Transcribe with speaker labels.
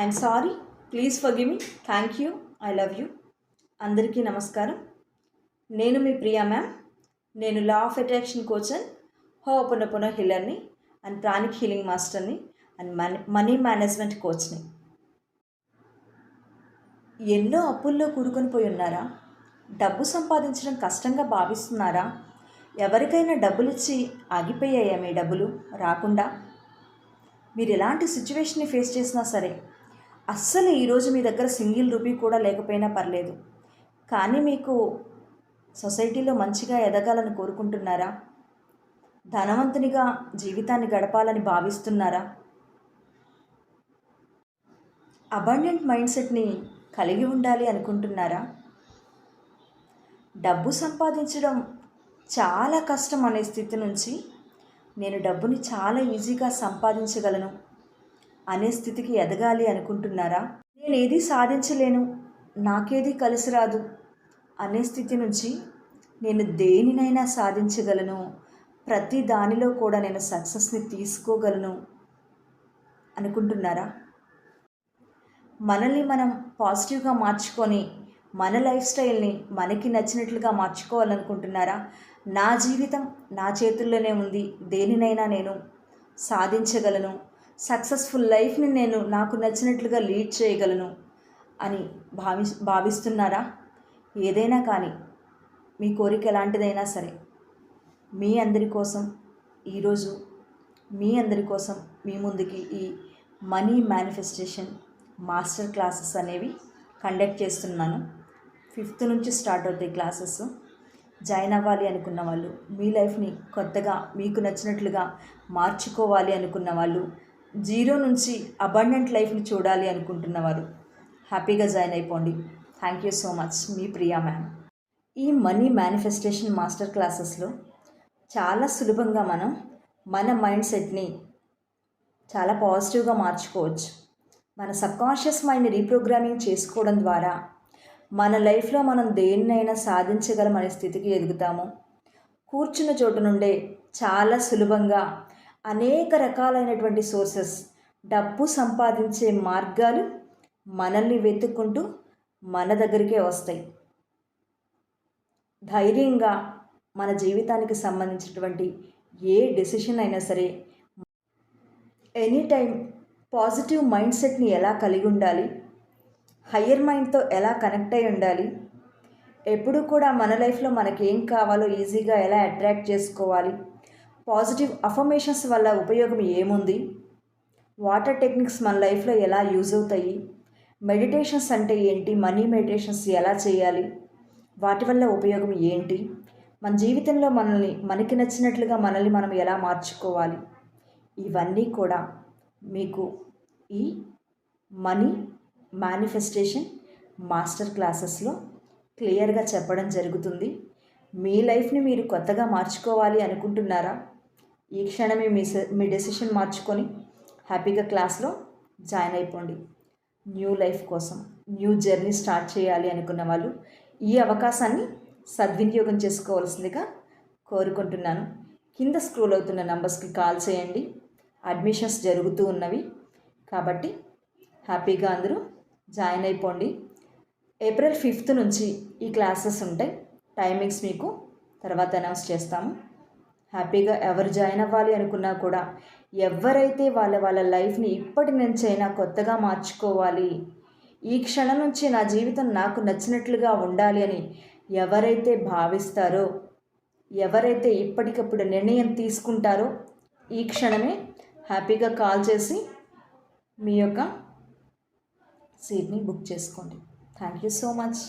Speaker 1: I'm sorry please for me thank you I love you అందరికీ నమస్కారం. నేను మీ ప్రియా మ్యామ్. నేను law of attraction coach and హోపనపున హిల్లర్ని అండ్ ప్రాణిక్ హీలింగ్ మాస్టర్ని అండ్ మనీ మనీ మేనేజ్మెంట్ కోచ్ని. ఎన్నో అప్పుల్లో కూరుకొని పోయి ఉన్నారా? డబ్బు సంపాదించడం కష్టంగా భావిస్తున్నారా? ఎవరికైనా డబ్బులిచ్చి ఆగిపోయాయా మీ డబ్బులు? రాకుండా? మీరు ఎలాంటి సిచ్యువేషన్ని ఫేస్ చేసినా సరే అస్సలు ఈరోజు మీ దగ్గర సింగిల్ రూపీ కూడా లేకపోయినా పర్లేదు. కానీ మీకు సొసైటీలో మంచిగా ఎదగాలని కోరుకుంటున్నారా? ధనవంతునిగా జీవితాన్ని గడపాలని భావిస్తున్నారా? అబండెంట్ మైండ్ సెట్ని కలిగి ఉండాలి అనుకుంటున్నారా? డబ్బు సంపాదించడం చాలా కష్టం అనే స్థితి నుంచి నేను డబ్బుని చాలా ఈజీగా సంపాదించగలను. అనే స్థితికి ఎదగాలి అనుకుంటున్నారా? నేనేది సాధించలేను నాకేది కలిసి రాదు అనే స్థితి నుంచి నేను దేనినైనా సాధించగలను ప్రతి దానిలో కూడా నేను సక్సెస్ని తీసుకోగలను అనుకుంటున్నారా? మనల్ని మనం పాజిటివ్గా మార్చుకొని మన లైఫ్ స్టైల్ని మనకి నచ్చినట్లుగా మార్చుకోవాలనుకుంటున్నారా? నా జీవితం నా చేతుల్లోనే ఉంది దేనినైనా నేను సాధించగలను సక్సెస్ఫుల్ లైఫ్ని నేను నాకు నచ్చినట్లుగా లీడ్ చేయగలను అని భావి భావిస్తున్నారా? ఏదైనా కానీ మీ కోరిక ఎలాంటిదైనా సరే మీ అందరి కోసం ఈరోజు మీ అందరి కోసం మీ ముందుకి ఈ మనీ మేనిఫెస్టేషన్ మాస్టర్ క్లాసెస్ అనేవి కండక్ట్ చేస్తున్నాను. ఫిఫ్త్ నుంచి స్టార్ట్ అవుతాయి క్లాసెస్. జాయిన్ అవ్వాలి అనుకున్న వాళ్ళు మీ లైఫ్ని కొత్తగా మీకు నచ్చినట్లుగా మార్చుకోవాలి అనుకున్న వాళ్ళు జీరో నుంచి అబండెంట్ లైఫ్ని చూడాలి అనుకుంటున్నవారు. హ్యాపీగా జాయిన్ అయిపోండి. థ్యాంక్ యూ సో మచ్ మీ ప్రియా మ్యామ్. ఈ మనీ మేనిఫెస్టేషన్ మాస్టర్ క్లాసెస్లో చాలా సులభంగా మనం మన మైండ్ సెట్ని చాలా పాజిటివ్గా మార్చుకోవచ్చు. మన సబ్కాన్షియస్ మైండ్ని రీప్రోగ్రామింగ్ చేసుకోవడం ద్వారా మన లైఫ్లో మనం దేన్నైనా సాధించగలం స్థితికి ఎదుగుతాము. కూర్చున్న చోటు నుండే చాలా సులభంగా అనేక రకాలైనటువంటి సోర్సెస్. డబ్బు సంపాదించే మార్గాలు మనల్ని వెతుక్కుంటూ మన దగ్గరికే వస్తాయి. ధైర్యంగా మన జీవితానికి సంబంధించినటువంటి ఏ డెసిషన్ అయినా సరే ఎనీ టైం పాజిటివ్ మైండ్ సెట్ని ఎలా కలిగి ఉండాలి హయ్యర్ మైండ్తో ఎలా కనెక్ట్ అయి ఉండాలి ఎప్పుడు కూడా మన లైఫ్లో మనకి ఏం కావాలో ఈజీగా ఎలా అట్రాక్ట్ చేసుకోవాలి పాజిటివ్ అఫర్మేషన్స్ వల్ల ఉపయోగం ఏముంది? వాటర్ టెక్నిక్స్ మన లైఫ్లో ఎలా యూజ్ అవుతాయి? మెడిటేషన్స్ అంటే ఏంటి? మనీ మెడిటేషన్స్ ఎలా చేయాలి? వాటి వల్ల ఉపయోగం ఏంటి? మన జీవితంలో మనల్ని మనకి నచ్చినట్లుగా మనల్ని మనం ఎలా మార్చుకోవాలి? ఇవన్నీ కూడా మీకు ఈ మనీ మేనిఫెస్టేషన్ మాస్టర్ క్లాసెస్లో క్లియర్గా చెప్పడం జరుగుతుంది. మీ లైఫ్ని మీరు కొత్తగా మార్చుకోవాలి అనుకుంటున్నారా? ఈ క్షణమే మీ మీ డెసిషన్ మార్చుకొని హ్యాపీగా క్లాస్లో జాయిన్ అయిపోండి. న్యూ లైఫ్ కోసం న్యూ జర్నీ స్టార్ట్ చేయాలి అనుకున్న వాళ్ళు ఈ అవకాశాన్ని సద్వినియోగం చేసుకోవాల్సిందిగా కోరుకుంటున్నాను. కింద స్క్రోల్ అవుతున్న నంబర్స్కి కాల్ చేయండి. అడ్మిషన్స్ జరుగుతూ ఉన్నవి. కాబట్టి హ్యాపీగా అందరూ జాయిన్ అయిపోండి. ఏప్రిల్ ఫిఫ్త్ నుంచి ఈ క్లాసెస్ ఉంటాయి. టైమింగ్స్ మీకు తర్వాత అనౌన్స్ చేస్తాము. హ్యాపీగా ఎవరు జాయిన్ అవ్వాలి అనుకున్నా కూడా ఎవరైతే వాళ్ళ వాళ్ళ లైఫ్ని ఇప్పటి నుంచైనా కొత్తగా మార్చుకోవాలి ఈ క్షణం నుంచి నా జీవితం నాకు నచ్చినట్లుగా ఉండాలి అని ఎవరైతే భావిస్తారో ఎవరైతే ఇప్పటికప్పుడు నిర్ణయం తీసుకుంటారో ఈ క్షణమే హ్యాపీగా కాల్ చేసి మీ యొక్క సీట్ని బుక్ చేసుకోండి. Thank you so much.